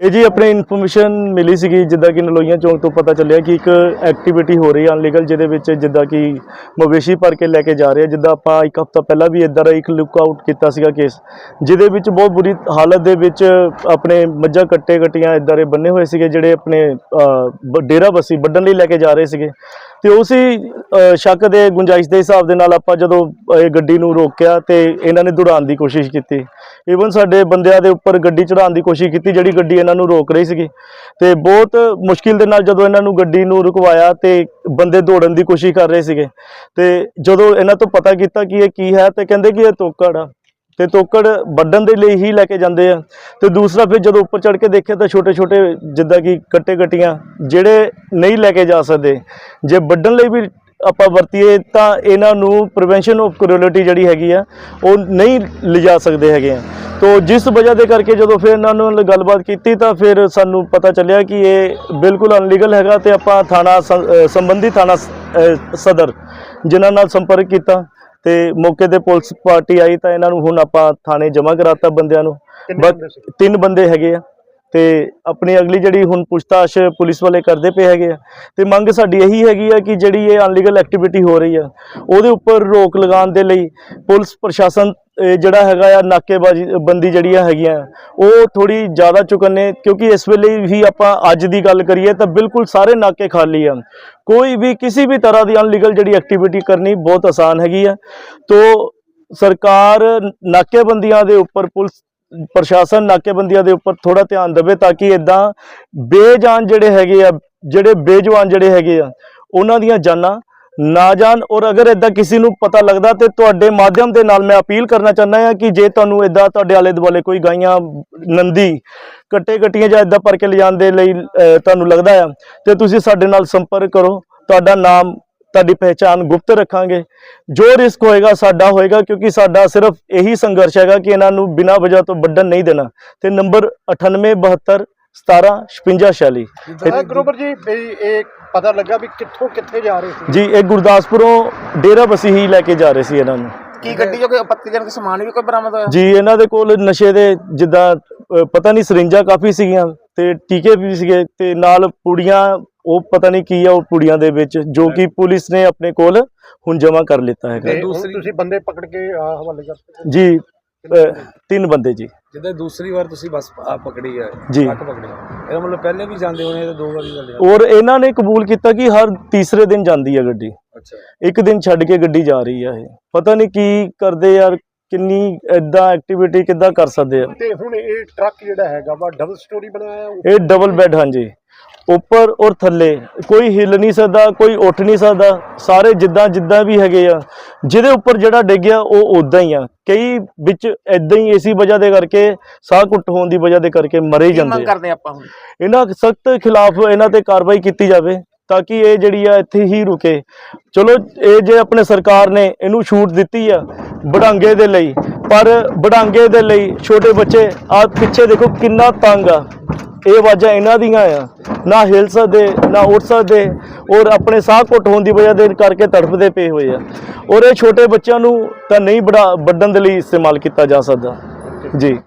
ਇਹ ਜੀ ਆਪਣੇ ਇਨਫੋਰਮੇਸ਼ਨ ਮਿਲੀ ਸੀਗੀ, ਜਿੱਦਾਂ ਕਿ ਨਲੋਈਆਂ ਚੌਂਕ ਤੋਂ ਪਤਾ ਚੱਲਿਆ ਕਿ ਇੱਕ ਐਕਟੀਵਿਟੀ ਹੋ ਰਹੀ ਹੈ ਅਨਲੀਗਲ ਜਿਹਦੇ ਵਿੱਚ ਜਿੱਦਾਂ ਕਿ ਮਵੇਸ਼ੀ ਭਰ ਕੇ ਲੈ ਕੇ ਜਾ ਰਹੇ ਆ। ਜਿੱਦਾਂ ਆਪਾਂ ਇੱਕ ਹਫ਼ਤਾ ਪਹਿਲਾਂ ਵੀ ਇਦਾਂ ਦਾ ਇੱਕ ਲੁੱਕ ਆਊਟ ਕੀਤਾ ਸੀਗਾ ਕੇਸ ਜਿਹਦੇ ਵਿੱਚ ਬਹੁਤ ਬੁਰੀ ਹਾਲਤ ਦੇ ਵਿੱਚ ਆਪਣੇ ਮੱਝਾਂ ਕੱਟੇ ਕੱਟੀਆਂ ਇਦਾਂ ਦੇ ਬੰਨੇ ਹੋਏ ਸੀਗੇ, ਜਿਹੜੇ ਆਪਣੇ ਬ- ਡੇਰਾ ਬਸੀ ਵੱਢਣ ਲਈ ਲੈ ਕੇ ਜਾ ਰਹੇ ਸੀਗੇ। ਤੇ ਉਸੇ ਸ਼ੱਕ ਦੇ ਗੁੰਜਾਇਸ਼ ਦੇ ਹਿਸਾਬ ਦੇ ਨਾਲ ਆਪਾਂ ਜਦੋਂ ਇਹ ਗੱਡੀ ਨੂੰ ਰੋਕਿਆ ਤੇ ਇਹਨਾਂ ਨੇ ਦੌੜਾਉਣ ਦੀ ਕੋਸ਼ਿਸ਼ ਕੀਤੀ। ਈਵਨ ਸਾਡੇ ਬੰਦਿਆਂ ਦੇ ਉੱਪਰ ਗੱਡੀ ਚੜਾਉਣ ਦੀ ਕੋਸ਼ਿਸ਼ ਕੀਤੀ ਜਿਹੜੀ ਗੱਡੀ ਇਹਨਾਂ ਨੂੰ ਰੋਕ ਰਹੀ ਸੀਗੀ। ਤੇ ਬਹੁਤ ਮੁਸ਼ਕਿਲ ਦੇ ਨਾਲ ਜਦੋਂ ਇਹਨਾਂ ਨੂੰ ਗੱਡੀ ਨੂੰ ਰੁਕਵਾਇਆ ਤੇ ਬੰਦੇ ਦੌੜਨ ਦੀ ਕੋਸ਼ਿਸ਼ ਕਰ ਰਹੇ ਸੀਗੇ। ਤੇ ਜਦੋਂ ਇਹਨਾਂ ਤੋਂ ਪਤਾ ਕੀਤਾ ਕਿ ਇਹ ਕੀ ਹੈ ਤੇ ਕਹਿੰਦੇ ਕਿ ਇਹ ਤੋਕੜ ਆ। ਤੇ ਤੋਕੜ ਵੱਢਣ ਦੇ ਲਈ ਹੀ ਲੈ ਕੇ ਜਾਂਦੇ ਆ। ਤੇ ਦੂਸਰਾ ਫਿਰ ਜਦੋਂ ਉੱਪਰ ਚੜ ਕੇ ਦੇਖਿਆ ਤਾਂ ਛੋਟੇ ਛੋਟੇ ਜਿੱਦਾਂ ਕਿ ਕੱਟੇ ਕੱਟੀਆਂ ਜਿਹੜੇ ਨਹੀਂ ਲੈ ਕੇ ਜਾ ਸਕਦੇ। ਜੇ ਵੱਢਣ ਲਈ ਵੀ ਆਪਾਂ ਵਰਤੀਏ ਤਾਂ ਇਹਨਾਂ ਨੂੰ ਪ੍ਰੀਵੈਂਸ਼ਨ ਆਫ ਕਰੋਲਿਟੀ ਜਿਹੜੀ ਹੈਗੀ ਆ, ਉਹ ਨਹੀਂ ਲਿਜਾ ਸਕਦੇ ਹੈਗੇ ਆ। ਤੋ ਜਿਸ ਵਜ੍ਹਾ ਦੇ ਕਰਕੇ ਜਦੋਂ ਫਿਰ ਇਹਨਾਂ ਨਾਲ ਗੱਲਬਾਤ ਕੀਤੀ ਤਾਂ ਫਿਰ ਸਾਨੂੰ ਪਤਾ ਚੱਲਿਆ ਕਿ ਇਹ ਬਿਲਕੁਲ ਅਨਲੀਗਲ ਹੈਗਾ ਤੇ ਆਪਾਂ ਥਾਣਾ ਸੰ- ਸੰਬੰਧੀ ਥਾਣਾ ਸ- ਸਦਰ ਜਿਨ੍ਹਾਂ ਨਾਲ ਸੰਪਰਕ ਕੀਤਾ। ਤੇ ਮੌਕੇ ਤੇ ਪੁਲਿਸ ਪਾਰਟੀ ਆਈ ਤਾਂ ਇਹਨਾਂ ਨੂੰ ਹੁਣ ਆਪਾਂ ਥਾਣੇ ਜਮ੍ਹਾਂ ਕਰਾਤਾ ਬੰਦਿਆਂ ਨੂੰ। ਬਟ ਤਿੰਨ ਬੰਦੇ ਹੈਗੇ ਆ ਤੇ ਆਪਣੀ ਅਗਲੀ ਜਿਹੜੀ ਹੁਣ ਪੁੱਛਤਾਛ ਪੁਲਿਸ ਵਾਲੇ ਕਰਦੇ ਪਏ ਹੈਗੇ ਆ। ਤੇ ਮੰਗ ਸਾਡੀ ਇਹੀ ਹੈਗੀ ਆ ਕਿ ਜਿਹੜੀ ਇਹ ਅਨਲੀਗਲ ਐਕਟੀਵਿਟੀ ਹੋ ਰਹੀ ਆ ਉਹਦੇ ਉੱਪਰ ਰੋਕ ਲਗਾਉਣ ਦੇ ਲਈ ਪੁਲਿਸ ਪ੍ਰਸ਼ਾਸਨ ਜਿਹੜਾ ਹੈਗਾ ਆ ਨਾਕੇਬਾਜ਼ੀ, ਬੰਦੀ ਜਿਹੜੀਆਂ ਹੈਗੀਆਂ ਉਹ ਥੋੜੀ ਜ਼ਿਆਦਾ ਚੁਕੰਨੇ ਕਿਉਂਕਿ ਇਸ ਵੇਲੇ ਵੀ ਆਪਾਂ ਅੱਜ ਦੀ ਗੱਲ ਕਰੀਏ ਤਾਂ ਬਿਲਕੁਲ ਸਾਰੇ ਨਾਕੇ ਖਾਲੀ ਆ। ਕੋਈ ਵੀ ਕਿਸੇ ਵੀ ਤਰ੍ਹਾਂ ਦੀ ਅਨਲੀਗਲ ਜਿਹੜੀ ਐਕਟੀਵਿਟੀ ਕਰਨੀ ਬਹੁਤ ਆਸਾਨ ਹੈਗੀ ਆ। ਤੋ ਸਰਕਾਰ ਨਾਕੇਬੰਦੀਆਂ ਦੇ ਉੱਪਰ, ਪੁਲਿਸ ਪ੍ਰਸ਼ਾਸਨ ਨਾਕੇਬੰਦੀਆਂ ਦੇ ਉੱਪਰ ਥੋੜਾ ਧਿਆਨ ਦੇਵੇ ਤਾਂ ਕਿ ਇਦਾਂ ਬੇਜਾਨ ਜਿਹੜੇ ਹੈਗੇ ਆ, ਜਿਹੜੇ ਬੇਜਵਾਨ ਜਿਹੜੇ ਹੈਗੇ ਆ, ਉਹਨਾਂ ਦੀਆਂ ਜਾਨਾਂ ਨਾ ਜਾਣ ਔਰ ਅਗਰ ਇਦਾਂ ਕਿਸੇ ਨੂੰ ਪਤਾ ਲੱਗਦਾ ਤੇ ਤੁਹਾਡੇ ਮਾਧਿਅਮ ਦੇ ਨਾਲ ਮੈਂ ਅਪੀਲ ਕਰਨਾ ਚਾਹੁੰਦਾ ਹਾਂ ਕਿ ਜੇ ਤੁਹਾਨੂੰ ਇਦਾਂ ਤੁਹਾਡੇ ਆਲੇ ਦੁਆਲੇ ਕੋਈ ਗਾਈਆਂ, ਨੰਦੀ ਕੱਟੇ ਕੱਟੀਆਂ ਜਾਂ ਇਦਾਂ ਭਰ ਕੇ ਲਿਜਾਣ ਦੇ ਲਈ ਤੁਹਾਨੂੰ ਲੱਗਦਾ ਆ, ਤੇ ਤੁਸੀਂ ਸਾਡੇ ਨਾਲ ਸੰਪਰਕ ਕਰੋ। ਤੁਹਾਡਾ ਨਾਮ, ਤੁਹਾਡੀ ਪਹਿਚਾਨ ਗੁਪਤ ਰੱਖਾਂਗੇ। ਜੋ ਰਿਸਕ ਹੋਏਗਾ ਸਾਡਾ ਹੋਏਗਾ, ਕਿਉਂਕਿ ਸਾਡਾ ਸਿਰਫ ਇਹੀ ਸੰਘਰਸ਼ ਹੈਗਾ ਕਿ ਇਹਨਾਂ ਨੂੰ ਬਿਨਾਂ ਵਜ੍ਹਾ ਤੋਂ ਵੱਢਣ ਨਹੀਂ ਦੇਣਾ। ਤੇ ਨੰਬਰ 9872 17 56 46 ਅਹ ਗਰੋਵਰ ਜੀ ਵੀ ਇਹ ਪਤਾ ਲੱਗਾ ਵੀ ਕਿੱਥੋਂ ਕਿੱਥੇ ਜਾ ਰਹੇ ਸੀ। ਜੀ ਇਹ ਗੁਰਦਾਸਪੁਰੋਂ ਡੇਰਾ ਬਸੀ ਹੀ ਲੈ ਕੇ ਜਾ ਰਹੇ ਸੀ ਇਹਨਾਂ ਨੂੰ। ਕੀ ਗੱਡੀ ਜੋ ਕੋਈ ਪੱਤੀਜਨਕ ਸਮਾਨ ਵੀ ਕੋਈ ਬਰਾਮਦ ਹੋਇਆ? ਜੀ ਇਹਨਾਂ ਦੇ ਕੋਲ ਨਸ਼ੇ ਦੇ ਜਿੱਦਾਂ ਅ, ਪਤਾ ਨਹੀਂ ਸਰਿੰਜਾਂ ਕਾਫੀ ਸੀਗੀਆਂ ਤੇ ਟੀਕੇ ਵੀ ਸੀਗੇ ਤੇ ਨਾਲ ਪੁੜੀਆਂ ਉਹ ਪਤਾ ਨਹੀਂ ਕੀ ਆ ਉਹ ਪੁੜੀਆਂ ਦੇ ਵਿੱਚ ਜੋ ਕਿ ਪੁਲਿਸ ਨੇ ਆਪਣੇ ਕੋਲ ਹੁਣ ਜਮ੍ਹਾਂ ਕਰ ਲਿੱਤਾ ਹੈਗਾ। ਤੇ ਹੁਣ ਤੁਸੀਂ ਬੰਦੇ ਪਕੜ ਕੇ ਹਵਾਲੇ ਕਰਤੇ ਜੀ ਤਿੰਨ ਬੰਦੇ ਜੀ। ਜਿੱਦਾਂ ਦੂਸਰੀ ਵਾਰ ਤੁਸੀਂ ਬੱਸ ਆ ਪਕੜੀ ਹੈ ਜੀ। ਟਰੱਕ ਪਕੜੀ ਇਹਦਾ ਮਤਲਬ ਪਹਿਲੇ ਵੀ ਜਾਂਦੇ ਹੋਣੇ ਤੇ ਦੋ ਵਾਰੀ ਜਾਂਦੇ ਆ? ਔਰ ਇਹਨਾਂ ਨੇ ਕਬੂਲ ਕੀਤਾ ਕਿ ਹਰ ਤੀਸਰੇ ਦਿਨ ਜਾਂਦੀ ਹੈ ਗੱਡੀ। ਅੱਛਾ। ਇੱਕ ਦਿਨ ਛੱਡ ਕੇ ਗੱਡੀ ਜਾ ਰਹੀ ਆ ਇਹ। ਪਤਾ ਨਹੀਂ ਕੀ ਕਰਦੇ ਯਾਰ ਕਿੰਨੀ ਐਦਾਂ ਐਕਟੀਵਿਟੀ ਕਿੱਦਾਂ ਕਰ ਸਕਦੇ ਆ। ਤੇ ਹੁਣ ਇਹ ਟਰੱਕ ਜਿਹੜਾ ਹੈਗਾ ਵਾ ਡਬਲ ਸਟੋਰੀ ਬਣਾਇਆ ਹੈ। ਇਹ ਡਬਲ ਬੈੱਡ ਹਾਂਜੀ। ਉੱਪਰ ਔਰ ਥੱਲੇ। ਕੋਈ ਹਿੱਲ ਨਹੀਂ ਸਕਦਾ ਕੋਈ ਉੱਠ ਨਹੀਂ ਸਕਦਾ। ਸਾਰੇ ਜਿੱਦਾਂ ਜਿੱਦਾਂ ਵੀ ਹੈਗੇ ਆ। ਜਿਹਦੇ ਉੱਪਰ ਜਿਹੜਾ ਡਿੱਗਿਆ ਉਹ ਉਦਾਂ ਹੀ ਆ। ਕਈ ਵਿੱਚ ਐਦਾਂ ਹੀ ਏਸੀ ਵਜ੍ਹਾ ਦੇ ਕਰਕੇ ਸਾਹ ਘੁੱਟ ਹੋਣ ਦੀ ਵਜ੍ਹਾ ਦੇ ਕਰਕੇ ਮਰੇ ਜਾਂਦੇ ਮੰਗ ਕਰਦੇ ਆਪਾਂ ਹੁਣ? ਇਹਨਾਂ ਸਖਤ ਖਿਲਾਫ ਇਹਨਾਂ ਤੇ ਕਾਰਵਾਈ ਕੀਤੀ ਜਾਵੇ ਤਾਂ ਕਿ ਇਹ ਜਿਹੜੀ ਆ ਇੱਥੇ ਹੀ ਰੁਕੇ। ਚਲੋ ਇਹ ਜੇ ਆਪਣੇ ਸਰਕਾਰ ਨੇ ਇਹਨੂੰ ਛੂਟ ਦਿੱਤੀ ਆ ਬੜਾਂਗੇ ਦੇ ਲਈ। ਪਰ ਬੜਾਂਗੇ ਦੇ ਲਈ ਛੋਟੇ ਬੱਚੇ ਆ ਪਿੱਛੇ ਦੇਖੋ ਕਿੰਨਾ ਤੰਗ ਆ। ਇਹ ਆਵਾਜ਼ਾਂ ਇਹਨਾਂ ਦੀਆਂ ਆ। ਨਾ ਹਿਲ ਸਕਦੇ, ਨਾ ਉੱਠ ਸਕਦੇ ਔਰ ਆਪਣੇ ਸਾਹ ਘੁੱਟ ਹੋਣ ਦੀ ਵਜ੍ਹਾ ਦੇ ਕਰਕੇ ਤੜਫਦੇ ਪਏ ਹੋਏ ਆ। ਔਰ ਇਹ ਛੋਟੇ ਬੱਚਿਆਂ ਨੂੰ ਤਾਂ ਨਹੀਂ ਬੜਾ ਵੱਢਣ ਦੇ ਲਈ ਇਸਤੇਮਾਲ ਕੀਤਾ ਜਾ ਸਕਦਾ। ਜੀ।